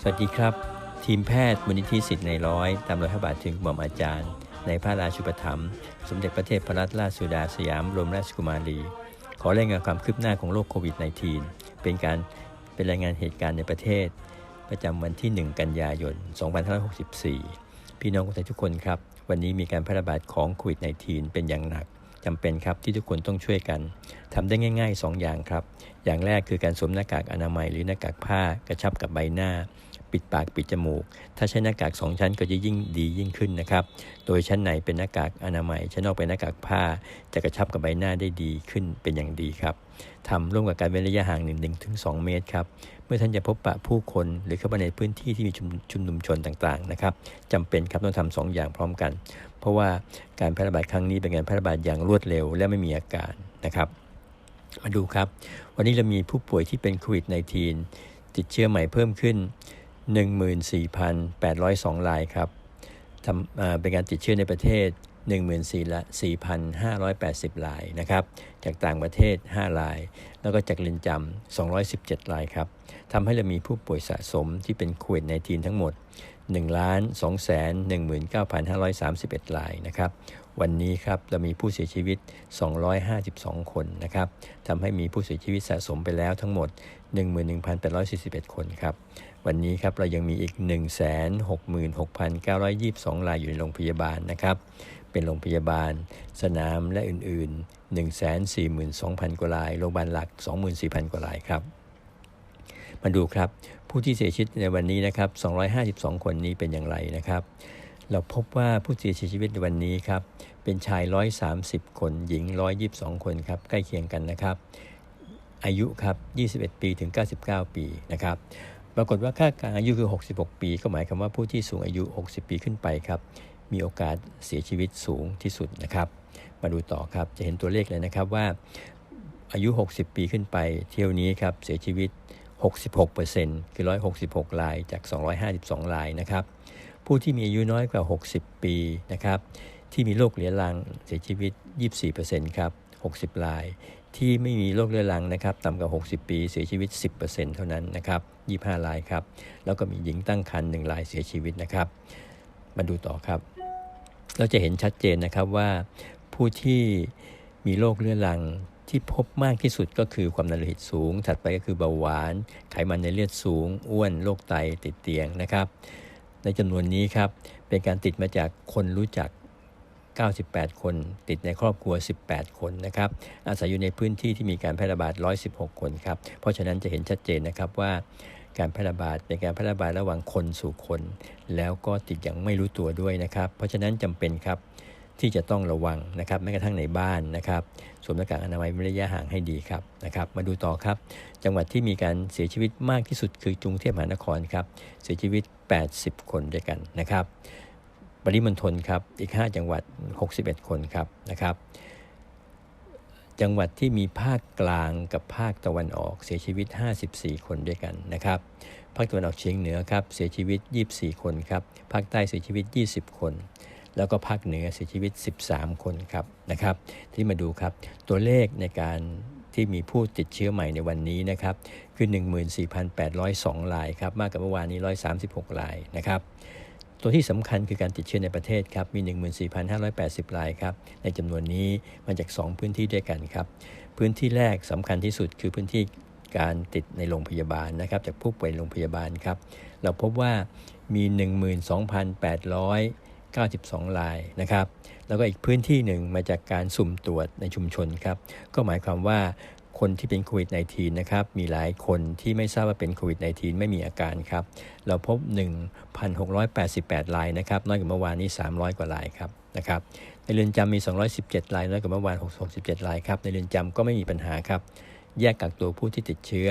สวัสดีครับ ทีมแพทย์มูลนิธิสิทธิ์ในร้อยตามรอยพระบาทถึงหม่อมอาจารย์ ในพระราชูปถัมภ์สมเด็จพระเทพรัตนราชสุดาสยามบรมราชกุมารี ขอรายงานความคืบหน้าของโรคโควิด -19 เป็นการเป็นรายงานเหตุการณ์ในประเทศ ประจำวันที่ 1 กันยายน 2564 พี่น้องคนไทยทุกคนครับ วันนี้มีการแพร่ระบาดของโควิด -19 เป็นอย่างหนัก จำเป็นครับที่ทุกคนต้องช่วยกันทำได้ง่าย ๆ2อย่างครับ อย่างแรกคือการสวมหน้ากากอนามัยหรือหน้ากากผ้ากระชับกับใบหน้า ปิดปากปิดจมูก ถ้าใช้หน้ากาก 2 ชั้นก็จะยิ่งดียิ่งขึ้นนะครับ โดยชั้นในเป็นหน้ากากอนามัย ชั้นนอกเป็นหน้ากากผ้า จะกระชับกับใบหน้าได้ดีขึ้นเป็นอย่างดีครับทำร่วมกับการเว้นระยะห่าง1ถึง2เมตรครับ เมื่อท่านจะพบปะผู้คนหรือเข้าไปในพื้นที่ที่มีชุมนุมชนต่างๆนะครับจำเป็นครับต้องทำสองอย่างพร้อมกัน เพราะว่าการแพร่ระบาดครั้งนี้เป็นการแพร่ระบาดอย่างรวดเร็ว และไม่มีอาการนะครับ มาดูครับ วันนี้เรามีผู้ป่วยที่เป็นโควิด -19 ติดเชื้อใหม่เพิ่มขึ้น 14,802 รายครับทำเป็นการติดเชื้อในประเทศ 14,580 รายนะครับ จากต่างประเทศ 5 ราย แล้วก็จากเรือนจำ 217 รายครับ ทำให้เรามีผู้ป่วยสะสมที่เป็นโควิด -19 ทั้งหมด1ล้าน2แสน19,531 รายนะครับ วันนี้ครับเรามีผู้เสียชีวิต 252 คนนะครับ ทำให้มีผู้เสียชีวิตสะสมไปแล้วทั้งหมด 11,841 คนครับ วันนี้ครับเรายังมีอีก 166,922 รายอยู่ในโรงพยาบาลนะครับ เป็นโรงพยาบาล สนามและอื่น ๆ 142,000 กว่าราย โรงพยาบาลหลัก 24,000 กว่ารายครับ มาดูครับผู้ที่เสียชีวิตในวันนี้นะครับ 252 คนนี้เป็นอย่างไรนะครับ เราพบว่าผู้เสียชีวิตในวันนี้ครับ เป็นชาย 130 คน หญิง 122 คนครับ ใกล้เคียงกันนะครับ อายุครับ 21 ปีถึง 99 ปีนะครับ ปรากฏว่าค่ากลางอายุคือ 66 ปี ก็หมายความว่าผู้ที่สูงอายุ 60 ปีขึ้นไปครับ มีโอกาสเสียชีวิตสูงที่สุดนะครับ มาดูต่อครับ จะเห็นตัวเลขเลยนะครับว่าอายุ 60 ปีขึ้นไป เที่ยวนี้ครับเสียชีวิต 66%คือ 166 รายจาก 252 รายนะครับ ผู้ที่มีอายุน้อยกว่า 60 ปีนะครับ ที่มีโรคเรื้อรังเสียชีวิต 24%ครับ 60 ราย ที่ไม่มีโรคเรื้อรังนะครับต่ำกว่า 60 ปีเสียชีวิต 10%เท่านั้นนะครับ25รายครับ แล้วก็มีหญิงตั้งครรภ์1รายเสียชีวิตนะครับ มาดูต่อครับ เราจะเห็นชัดเจนนะครับว่าผู้ที่มีโรคเรื้อรังที่พบมากที่สุดก็คือความดันโลหิตสูง ถัดไปก็คือเบาหวาน ไขมันในเลือดสูง อ้วน โรคไตติดเตียงนะครับ ในจำนวนนี้ครับ เป็นการติดมาจากคนรู้จัก 98 คน ติดในครอบครัว 18 คนนะครับ อาศัยอยู่ในพื้นที่ที่มีการแพร่ระบาด 116 คนครับ เพราะฉะนั้นจะเห็นชัดเจนนะครับว่าการแพร่ระบาดเป็นการแพร่ระบาดระหว่างคนสู่คน แล้วก็ติดอย่างไม่รู้ตัวด้วยนะครับ เพราะฉะนั้นจำเป็นครับที่จะต้องระวังนะครับแม้กระทั่งในบ้านนะครับสวมหน้ากากอนามัยระยะห่างให้ดีครับนะครับ มาดูต่อครับ จังหวัดที่มีการเสียชีวิตมากที่สุดคือกรุงเทพมหานครครับเสียชีวิต 80 คนด้วยกันนะครับ ปริมณฑลครับอีก 5 จังหวัด 61 คนครับนะครับ จังหวัดที่มีภาคกลางกับภาคตะวันออกเสียชีวิต 54 คนด้วยกันนะครับ ภาคตะวันออกเฉียงเหนือครับเสียชีวิต 24 คนครับภาคใต้เสียชีวิต 20 คน แล้วก็ภาคเหนือเสียชีวิต 13 คนครับนะครับที่มาดูครับตัวเลขในการที่มีผู้ติดเชื้อใหม่ในวันนี้นะครับคือ 14,802รายครับมากกว่าเมื่อวานนี้ 136รายนะครับ ตัวที่สำคัญคือการติดเชื้อในประเทศครับ มี 14,580 รายครับ ในจำนวนนี้มาจาก 2 พื้นที่ด้วยกันครับ พื้นที่แรกสำคัญที่สุดคือพื้นที่การติดในโรงพยาบาลนะครับ จากผู้ป่วยโรงพยาบาลครับ เราพบว่ามี 12,800 92 รายนะครับ แล้วก็อีกพื้นที่หนึ่งมาจากการสุ่มตรวจในชุมชนครับ ก็หมายความว่า คนที่เป็นโควิด -19 นะครับ มีหลายคนที่ไม่ทราบว่าเป็นโควิด -19 ไม่มีอาการครับ เราพบ 1,688รายนะครับ น้อยกว่าเมื่อวานนี้ 300 กว่ารายครับนะครับ ในเรือนจำมี 217รายน้อยกว่าเมื่อวาน67รายครับ ในเรือนจำก็ไม่มีปัญหาครับ แยกกักตัวผู้ที่ติดเชื้อ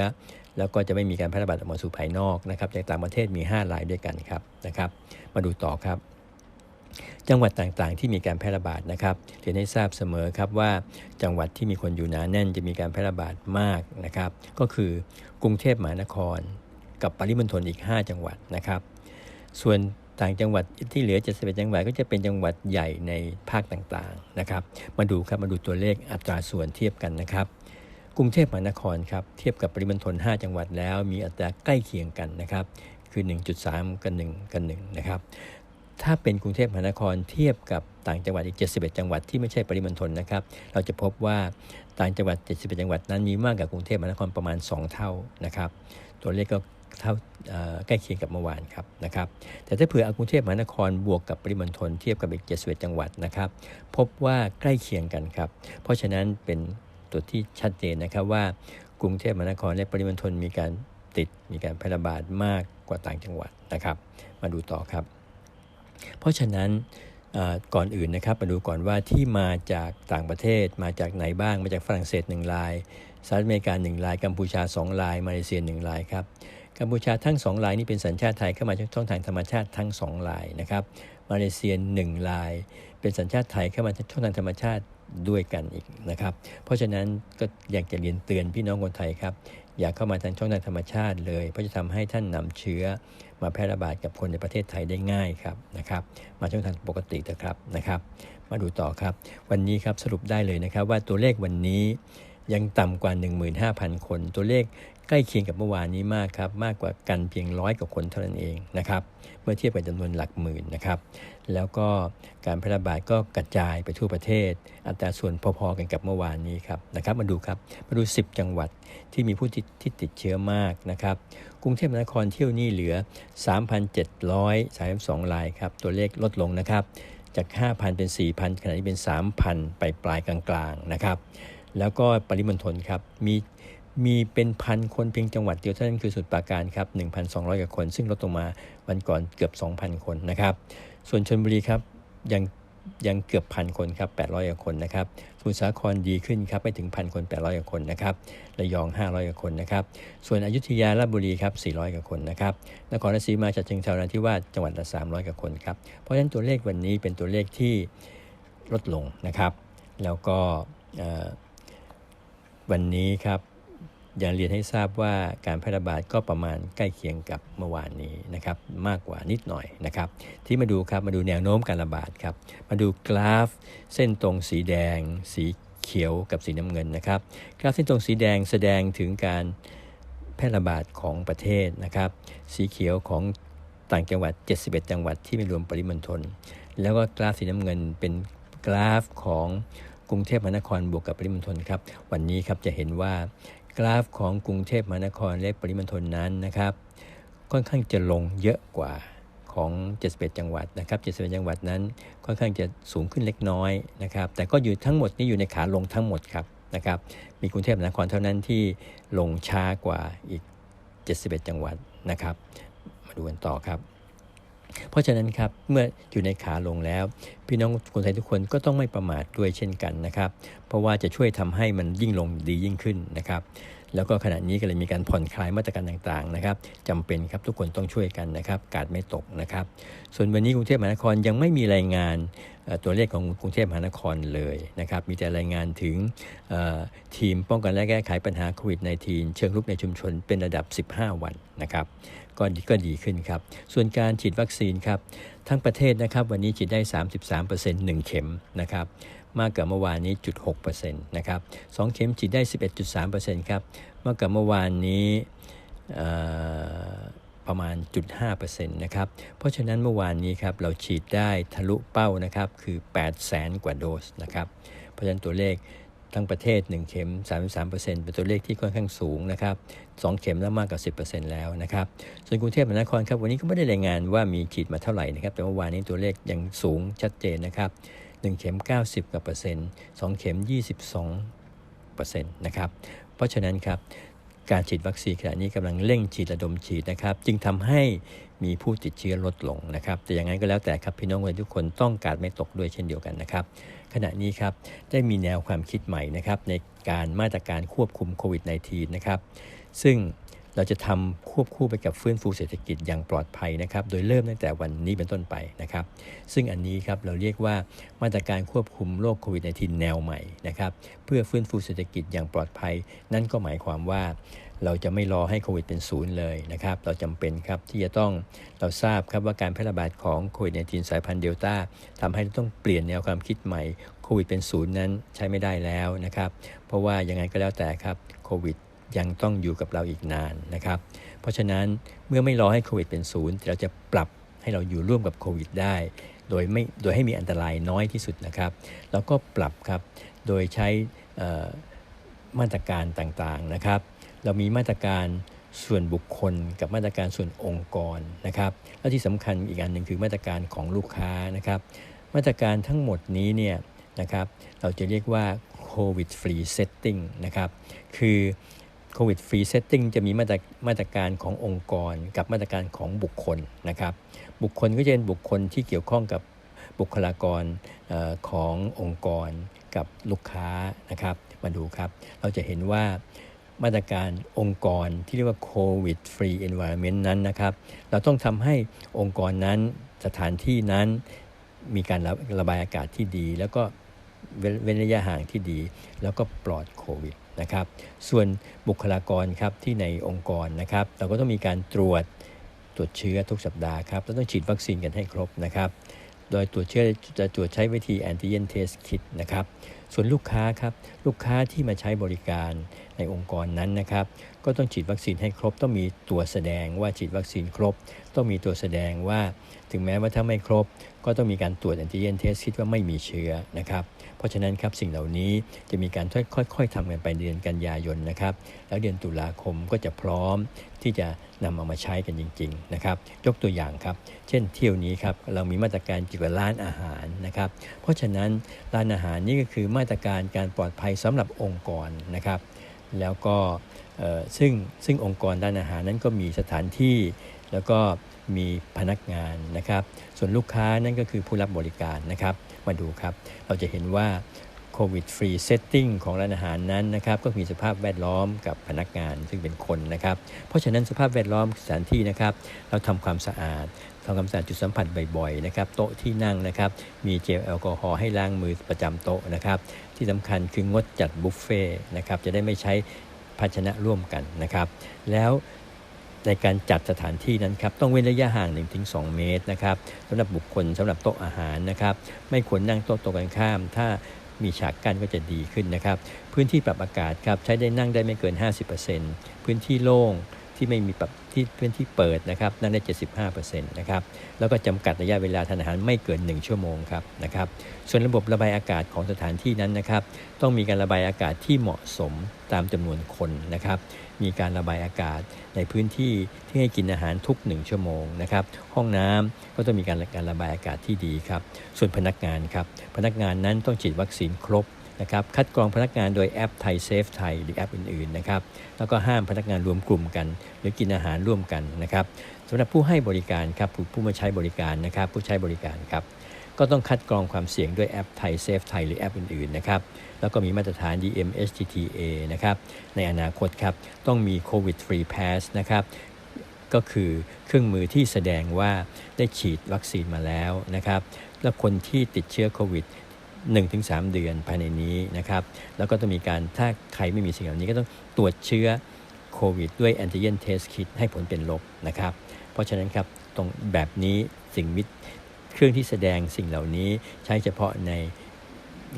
แล้วก็จะไม่มีการแพร่ระบาดออกมาสู่ภายนอกนะครับจากต่างประเทศมี 5 รายด้วยกันครับนะครับ มาดูต่อครับ จังหวัดต่างๆ ที่มีการแพร่ระบาดนะครับเรียนให้ทราบเสมอครับว่าจังหวัดที่มีคนอยู่หนาแน่นจะมีการแพร่ระบาดมากนะครับ ก็คือกรุงเทพมหานคร กับปริมณฑลอีก 5 จังหวัดนะครับ ส่วนต่างจังหวัดที่เหลือ71จังหวัดก็จะเป็นจังหวัดใหญ่ในภาคต่างๆนะครับ มาดูครับมาดูตัวเลขอัตราส่วนเทียบกันนะครับ กรุงเทพมหานครครับเทียบกับปริมณฑล5 จังหวัดแล้วมีอัตราใกล้เคียงกันนะครับคือ 1.3 กับ1กับ1นะครับ ถ้าเป็นกรุงเทพมหานครเทียบกับต่างจังหวัดอีก 71 จังหวัดที่ไม่ใช่ปริมณฑลนะครับ เราจะพบว่าต่างจังหวัด 71 จังหวัดนั้นมีมากกว่ากรุงเทพมหานครประมาณ 2 เท่านะครับ ตัวเลขก็เท่าใกล้เคียงกับเมื่อวานครับนะครับ แต่ถ้าเผื่อเอากรุงเทพมหานครบวกกับปริมณฑลเทียบกับอีก 71 จังหวัดนะครับ พบว่าใกล้เคียงกันครับ เพราะฉะนั้นเป็นตัวที่ชัดเจนนะครับว่ากรุงเทพมหานครและปริมณฑลมีการติดมีการแพร่ระบาดมากกว่าต่างจังหวัดนะครับ มาดูต่อครับ เพราะฉะนั้นก่อนอื่นนะครับมาดูก่อนว่าที่มาจากต่างประเทศมาจากไหนบ้างมาจากฝรั่งเศส1รายสหรัฐอเมริกา1รายกัมพูชา 2 ราย มาเลเซีย1รายครับกัมพูชาทั้ง 2 รายนี้เป็นสัญชาติไทยเข้ามาจากช่องทางธรรมชาติทั้ง 2 รายนะครับมาเลเซีย1ราย เป็นสัญชาติไทยเข้ามาจากช่องทางธรรมชาติด้วยกันอีกนะครับเพราะฉะนั้นก็อยากจะเรียนเตือนพี่น้องคนไทยครับอย่าเข้ามาทางช่องทางธรรมชาติเลย เพราะจะทำให้ท่านนำเชื้อ มาแพร่ระบาดกับคนในประเทศไทยได้ง่ายครับนะครับ มาช่องทางปกตินะครับนะครับ มาดูต่อครับ วันนี้ครับสรุปได้เลยนะครับ ว่าตัวเลขวันนี้ยังต่ำกว่า 15,000 คน ตัวเลขใกล้เคียงกับเมื่อวานนี้มากครับ มากกว่ากันเพียงร้อยกว่าคนเท่านั้นเองนะครับ เมื่อเทียบกับจำนวนหลักหมื่นนะครับ แล้วก็การแพร่ระบาดก็กระจายไปทั่วประเทศ อัตราส่วนพอๆกันกับเมื่อวานนี้ครับนะครับ มาดูครับ มาดู 10 จังหวัดที่มีผู้ที่ติดเชื้อมากนะครับ กรุงเทพมหานครเที่ยวนี้เหลือ 3,732รายครับ ตัวเลขลดลงนะครับ จาก 5,000 เป็น 4,000 ขณะนี้เป็น 3,000 ไปปลายกลางๆนะครับ แล้วก็ปริมณฑลครับ มีมีเป็นพันคนเพียงจังหวัดเดียวเท่านั้นคือสุดปราการครับ 1,200 กว่าคน ซึ่งลดลงมาวันก่อนเกือบ 2,000 คนนะครับ ส่วนชนบุรีครับยังยังเกือบพันคนครับ 800 กว่าคนนะครับ มุทรสาครดีขึ้นครับไปถึงพันคน 800กว่าคนนะครับระยอง 500กว่าคนนะครับ ส่วนอยุธยาราชบุรีครับ 400กว่าคนนะครับนครราชสีมาจัดเชิงเทรานาทิวาสจังหวัดละ300กว่าคนครับเพราะฉะนั้นตัวเลขวันนี้เป็นตัวเลขที่ลดลงนะครับ แล้วก็วันนี้ครับ อย่างเรียนให้ทราบว่าการแพร่ระบาดก็ประมาณใกล้เคียงกับเมื่อวานนี้นะครับมากกว่านิดหน่อยนะครับ ที่มาดูครับมาดูแนวโน้มการระบาดครับ มาดูกราฟ เส้นตรงสีแดง สีเขียวกับสีน้ำเงินนะครับ กราฟเส้นตรงสีแดงแสดงถึงการแพร่ระบาดของประเทศนะครับ สีเขียวของต่างจังหวัด 71 จังหวัดที่ไม่รวมปริมณฑลแล้วก็กราฟสีน้ำเงินเป็นกราฟของกรุงเทพมหานครบวกกับปริมณฑลครับ วันนี้ครับจะเห็นว่า กราฟของกรุงเทพมหานครและปริมณฑลนั้นนะครับ ค่อนข้างจะลงเยอะกว่าของ 71 จังหวัดนะครับ 71 จังหวัดนั้นค่อนข้างจะสูงขึ้นเล็กน้อยนะครับ แต่ก็อยู่ทั้งหมดนี่อยู่ในขาลงทั้งหมดครับนะครับ มีกรุงเทพมหานครเท่านั้นที่ลงช้ากว่าอีก 71 จังหวัดนะครับ มาดูกันต่อครับ เพราะฉะนั้นครับเมื่ออยู่ในขาลงแล้ว พี่น้องคนไทยทุกคนก็ต้องไม่ประมาทด้วยเช่นกันนะครับ เพราะว่าจะช่วยทำให้มันยิ่งลงดียิ่งขึ้นนะครับ แล้วก็ขณะนี้ก็เลยมีการผ่อนคลายมาตรการต่างๆนะครับจำเป็นครับทุกคนต้องช่วยกันนะครับ กาดไม่ตกนะครับ ส่วนวันนี้กรุงเทพมหานครยังไม่มีรายงานตัวเลขของกรุงเทพมหานครเลยนะครับ มีแต่รายงานถึงทีมป้องกันและแก้ไขปัญหาโควิด -19 เชิงรุกในชุมชนเป็นระดับ 15 วันนะครับ ก็ก็ดีขึ้นครับ ส่วนการฉีดวัคซีนครับ ทั้งประเทศนะครับวันนี้ฉีดได้ 33% 1 เข็มนะครับมากกว่าเมื่อวานนี้จุด6%นะครับ2เข็มฉีดได้ 11.3%ครับมากกว่าเมื่อวานนี้ประมาณจุด5%นะครับ เพราะฉะนั้นเมื่อวานนี้ครับเราฉีดได้ทะลุเป้านะครับคือ 8 0 0แสนกว่าโดสนะครับ เพราะฉะนั้นตัวเลข ทั้งประเทศ 1 เข็ม 33%เป็นตัวเลขที่ค่อนข้างสูงนะครับ2เข็มแล้วมากกว่า 10%แล้วนะครับ ส่วนกรุงเทพมหานครครับวันนี้ก็ไม่ได้รายงานว่ามีฉีดมาเท่าไหร่นะครับ แต่เมื่อวานนี้ตัวเลขยังสูงชัดเจนนะครับ 1 เข็ม 90กว่าเปอร์เซ็นต์2เข็ม 22เปอร์เซ็นต์นะครับ เพราะฉะนั้นครับการฉีดวัคซีนขณะนี้กำลังเร่งฉีดระดมฉีดนะครับ จึงทำให้มีผู้ติดเชื้อลดลงนะครับ แต่อย่างนั้นก็แล้วแต่ครับพี่น้องทุกคนต้องการไม่ตกด้วยเช่นเดียวกันนะครับ ขณะนี้ครับได้มีแนวความคิดใหม่นะครับในการมาตรการควบคุมโควิด -19 นะครับซึ่งเราจะทำควบคู่ไปกับฟื้นฟูเศรษฐกิจอย่างปลอดภัยนะครับ โดยเริ่มตั้งแต่วันนี้เป็นต้นไปนะครับ ซึ่งอันนี้ครับเราเรียกว่ามาตรการควบคุมโรคโควิด -19 แนวใหม่นะครับ เพื่อฟื้นฟูเศรษฐกิจอย่างปลอดภัย นั่นก็หมายความว่า เราจะไม่รอให้โควิดเป็นศูนย์เลยนะครับ เราจำเป็นครับที่จะต้องเราทราบครับว่าการแพร่ระบาดของโควิด -19 สายพันธุ์เดลต้าทำให้เราต้องเปลี่ยนแนวความคิดใหม่โควิดเป็นศูนย์นั้นใช้ไม่ได้แล้วนะครับ เพราะว่ายังไงก็แล้วแต่ครับโควิดยังต้องอยู่กับเราอีกนานนะครับเพเพราะฉะนั้นเมื่อไม่รอให้โควิดเป็นศูนย์เราจะปรับให้เราอยู่ร่วมกับโควิดได้ โดยไม่โดยให้มีอันตรายน้อยที่สุดนะครับ แล้วก็ปรับครับโดยใช้มาตรการต่างๆนะครับ เรามีมาตรการส่วนบุคคลกับมาตรการส่วนองค์กรนะครับ และที่สำคัญอีกอันหนึ่งคือมาตรการของลูกค้านะครับ มาตรการทั้งหมดนี้เนี่ยนะครับ เราจะเรียกว่าโควิดฟรีเซตติ้งนะครับ คือโควิดฟรีเซตติ้งจะมีมาตรมาตรการขององค์กร กับมาตรการของบุคคลนะครับ บุคคลก็จะเป็นบุคคลที่เกี่ยวข้องกับบุคลากรขององค์กรกับลูกค้านะครับ มาดูครับ เราจะเห็นว่า มาตรการองค์กรที่เรียกว่าโควิดฟรีเอนไวร n เมนต์นั้นนะครับ เราต้องทำให้องค์กรนั้นสถานที่นั้นมีการระระบายอากาศที่ดี แล้วก็เว้นระยะห่างที่ดี แล้วก็ปลอดโควิดนะครับส่วนบุคลากรครับที่ในองค์กรนะครับเราก็ต้องมีการตรวจตรวจเชื้อทุกสัปดาห์ครับเราต้องฉีดวัคซีนกันให้ครบนะครับ โดยตรวจเชื้อจะตรวจใช้วิธีแอนติเจนเทสคิดนะครับ ส่วนลูกค้าครับลูกค้าที่มาใช้บริการในองค์กรนั้นนะครับก็ต้องฉีดวัคซีนให้ครบ ต้องมีตัวแสดงว่าฉีดวัคซีนครบ ต้องมีตัวแสดงว่า ถึงแม้ว่าถ้าไม่ครบ ก็ต้องมีการตรวจแอนติเจนเทสคิดว่าไม่มีเชื้อนะครับเพราะฉะนั้นครับสิ่งเหล่านี้จะมีการค่อยๆทำกันไปเดือนกันยายนนะครับแล้วเดือนตุลาคมก็จะพร้อม ที่จะนำเอามาใช้กันจริงๆนะครับยกตัวอย่างครับ เช่นเที่ยวนี้ครับเรามีมาตรการเกี่ยวกับร้านอาหารนะครับ เพราะฉะนั้นร้านอาหารนี่ก็คือมาตรการการปลอดภัยสำหรับองค์กรนะครับ แล้วก็ซึ่งซึ่งองค์กรด้านอาหารนั้นก็มีสถานที่ แล้วก็มีพนักงานนะครับ ส่วนลูกค้านั่นก็คือผู้รับบริการนะครับ มาดูครับ เราจะเห็นว่า โควิดฟรีเซตติ้งของร้านอาหารนั้นนะครับก็มีสภาพแวดล้อมกับพนักงานซึ่งเป็นคนนะครับ เพราะฉะนั้นสภาพแวดล้อมสถานที่นะครับเราทำความสะอาดทำความสะอาดจุดสัมผัสบ่อยๆนะครับโต๊ะที่นั่งนะครับมีเจลแอลกอฮอล์ให้ล้างมือประจำโต๊ะนะครับที่สำคัญคืองดจัดบุฟเฟ่นะครับจะได้ไม่ใช้ภาชนะร่วมกันนะครับ แล้วในการจัดสถานที่นั้นครับต้องเว้นระยะห่าง 1-2 เมตรนะครับสำหรับบุคคลสำหรับโต๊ะอาหารนะครับ ไม่ควรนั่งโต๊ะตรงกันข้าม ถ้า มีฉากกั้นก็จะดีขึ้นนะครับ พื้นที่ปรับอากาศครับใช้ได้นั่งได้ไม่เกิน 50%พื้นที่โล่ง ที่ไม่มีปรับที่พื้นที่เปิดนะครับนั่งได้ 75%นะครับแล้วก็จำกัดระยะเวลาทานอาหารไม่เกิน 1 ชั่วโมงครับนะครับส่วนระบบระบายอากาศของสถานที่นั้นนะครับต้องมีการระบายอากาศที่เหมาะสมตามจำนวนคนนะครับมีการระบายอากาศในพื้นที่ที่ให้กินอาหารทุก 1 ชั่วโมงนะครับห้องน้ำก็ต้องมีการการระบายอากาศที่ดีครับส่วนพนักงานครับพนักงานนั้นต้องฉีดวัคซีนครบ นะครับคัดกรองพนักงานโดยแอปไทยเซฟไทยหรือแอปอื่นๆนะครับแล้วก็ห้ามพนักงานรวมกลุ่มกัน หรือกินอาหารร่วมกันนะครับสำหรับผู้ให้บริการครับผู้มาใช้บริการนะครับผู้ใช้บริการครับก็ต้องคัดกรองความเสี่ยงด้วยแอปไทยเซฟไทยหรือแอปอื่นๆนะครับแล้วก็มีมาตรฐาน DMHTTA นะครับในอนาคตครับต้องมี COVID Free Pass นะครับก็คือเครื่องมือที่แสดงว่าได้ฉีดวัคซีนมาแล้วนะครับและคนที่ติดเชื้อโควิด 1-3 เดือนภายในนี้นะครับ แล้วก็ต้องมีการถ้าใครไม่มีสิ่งเหล่านี้ก็ต้องตรวจเชื้อโควิดด้วยแอนติเจนเทสคิดให้ผลเป็นลบนะครับ เพราะฉะนั้นครับตรงแบบนี้สิ่งมิเครื่องที่แสดงสิ่งเหล่านี้ใช้เฉพาะใน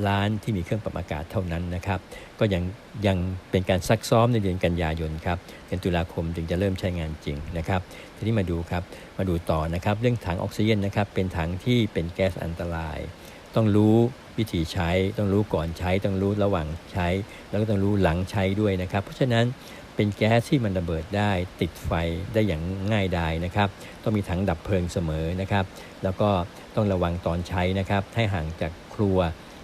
ร้านที่มีเครื่องปรับอากาศเท่านั้นนะครับ ก็ยังยังเป็นการซักซ้อมในเดือนกันยายนครับเดือนตุลาคมจึงจะเริ่มใช้งานจริงนะครับ ทีนี้มาดูครับมาดูต่อนะครับ เรื่องถังออกซิเจนนะครับเป็นถังที่เป็นแก๊สอันตราย ต้องรู้วิธีใช้ ต้องรู้ก่อนใช้ ต้องรู้ระหว่างใช้ แล้วก็ต้องรู้หลังใช้ด้วยนะครับ เพราะฉะนั้นเป็นแก๊สที่มันระเบิดได้ติดไฟได้อย่างง่ายดายนะครับ ต้องมีถังดับเพลิงเสมอนะครับ แล้วก็ต้องระวังตอนใช้นะครับ ให้ห่างจากครัว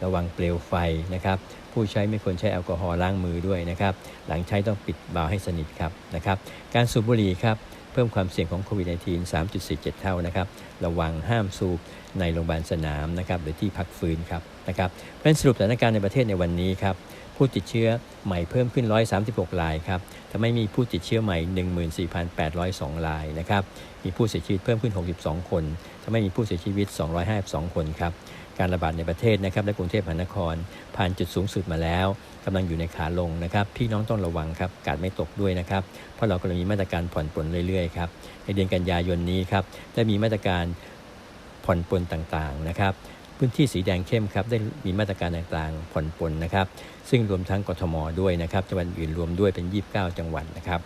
ระวังเปลวไฟนะครับ ผู้ใช้ไม่ควรใช้แอลกอฮอล์ล้างมือด้วยนะครับ หลังใช้ต้องปิดบาวให้สนิทครับนะครับ การสูบบุหรี่ครับเพิ่มความเสี่ยงของโควิด -19 3.47 เท่านะครับ ระวังห้ามสูบ ในโรงพยาบาลสนามนะครับหรือที่พักฟื้นครับนะครับเป็นสรุปสถานการณ์ในประเทศในวันนี้ครับผู้ติดเชื้อใหม่เพิ่มขึ้น 136รายครับทำให้มีผู้ติดเชื้อใหม่ 14,802รายนะครับมีผู้เสียชีวิตเพิ่มขึ้น 62 คนทำให้มีผู้เสียชีวิต 252 คนครับการระบาดในประเทศนะครับและกรุงเทพมหานคร ผ่านจุดสูงสุดมาแล้วกำลังอยู่ในขาลงนะครับพี่น้องต้องระวังครับกาดไม่ตกด้วยนะครับเพราะเรากำลังมีมาตรการผ่อนปลนเรื่อยๆครับในเดือนกันยายนนี้ครับได้มีมาตรการ ผ่อนปลนต่างๆนะครับพื้นที่สีแดงเข้มครับได้มีมาตรการต่างๆผ่อนปลนนะครับ ซึ่งรวมทั้งกทมด้วยนะครับจังหวัดอื่นรวมด้วยเป็น 29 จังหวัดนะครับ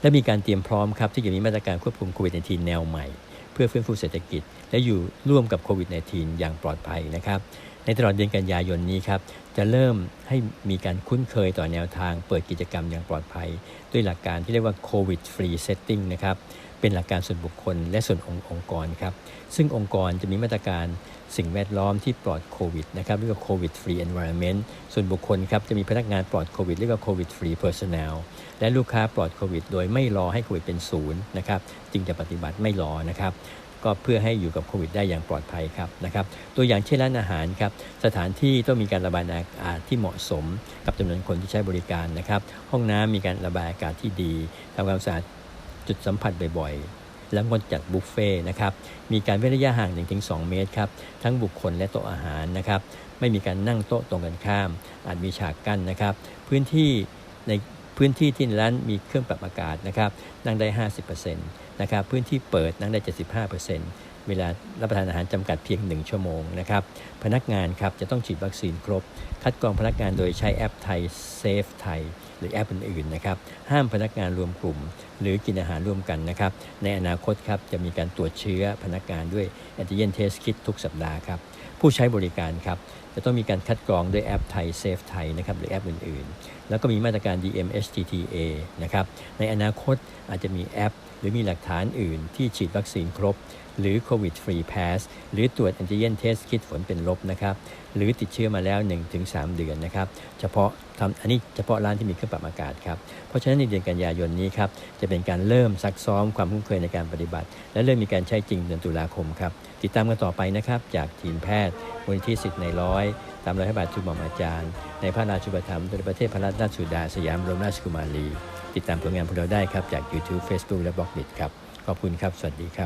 และมีการเตรียมพร้อมครับที่จะมีมาตรการควบคุมโควิด -19 แนวใหม่ เพื่อฟื้นฟูเศรษฐกิจ และอยู่ร่วมกับโควิด -19 อย่างปลอดภัยนะครับในตลอดเดือนกันยายนนี้ครับจะเริ่มให้มีการคุ้นเคยต่อแนวทางเปิดกิจกรรมอย่างปลอดภัย ด้วยหลักการที่เรียกว่า COVID Free Setting นะครับ เป็นหลักการส่วนบุคคล และส่วนองค์องค์กรครับ ซึ่งองค์กรจะมีมาตรการสิ่งแวดล้อมที่ปลอดโควิดนะครับเรียกว่า COVID Free Environment ส่วนบุคคลครับจะมีพนักงานปลอดโควิดเรียกว่า COVID Free Personnel และลูกค้าปลอดโควิด โดยไม่รอให้โควิดเป็นศูนย์นะครับจึงจะปฏิบัติไม่รอนะครับก็เพื่อให้อยู่กับโควิดได้อย่างปลอดภัยครับนะครับ ตัวอย่างเช่นร้านอาหารครับ สถานที่ต้องมีการระบายอากาศที่เหมาะสม กับจำนวนคนที่ใช้บริการนะครับ ห้องน้ำมีการระบายอากาศที่ดีทำความสะอาด จุดสัมผัสบ่อยๆ แล้วงดจัดบุฟเฟ่นะครับ มีการเว้นระยะห่าง 1-2 เมตรครับ ทั้งบุคคลและโต๊ะอาหารนะครับ ไม่มีการนั่งโต๊ะตรงกันข้าม อาจมีฉากกั้นนะครับ พื้นที่ในพื้นที่ที่ร้านมีเครื่องปรับอากาศนะครับ นั่งได้ 50%นะครับ พื้นที่เปิดนั่งได้ 75%เวลารับประทานอาหารจำกัดเพียง 1 ชั่วโมงนะครับ พนักงานครับจะต้องฉีดวัคซีนครบ คัดกรองพนักงานโดยใช้แอปไทยเซฟไทย หรือแอปอื่นๆนะครับห้ามพนักงานรวมกลุ่ม หรือกินอาหารร่วมกันนะครับในอนาคตครับจะมีการตรวจเชื้อพนักงานด้วยแอนติเจนเทสคิดทุกสัปดาห์ครับผู้ใช้บริการครับจะต้องมีการคัดกรองด้วยแอปไทยเซฟไทยนะครับหรือแอปอื่นๆ แล้วก็มีมาตรการ DMHTTA นะครับ ในอนาคตอาจจะมีแอป หรือมีหลักฐานอื่นที่ฉีดวัคซีนครบ หรือโควิดฟรีพาสหรือตรวจแอนติเจนเทสคิดผลเป็นลบนะครับ หรือติดเชื้อมาแล้ว 1-3 เดือนนะครับ เฉพาะทำอันนี้เฉพาะร้านที่มีเครื่องปรับอากาศครับ เพราะฉะนั้นในเดือนกันยายนนี้ครับ จะเป็นการเริ่มซักซ้อมความคุ้นเคยในการปฏิบัติ และเริ่มมีการใช้จริงเดือนตุลาคมครับ ติดตามกันต่อไปนะครับ จากทีมแพทย์มูลนิธิสิทธิ์ในร้อย ตามรอยพระบาททุนหม่อมอาจารย์ ในพระราชุปธรรมภ์โดยประเทศพระราชสุดาสยามรมราชกุมารี ติดตามผลงานพวกเราได้ครับ จาก YouTube Facebook และบล็อกดิครับ ขอบคุณครับ สวัสดีครับ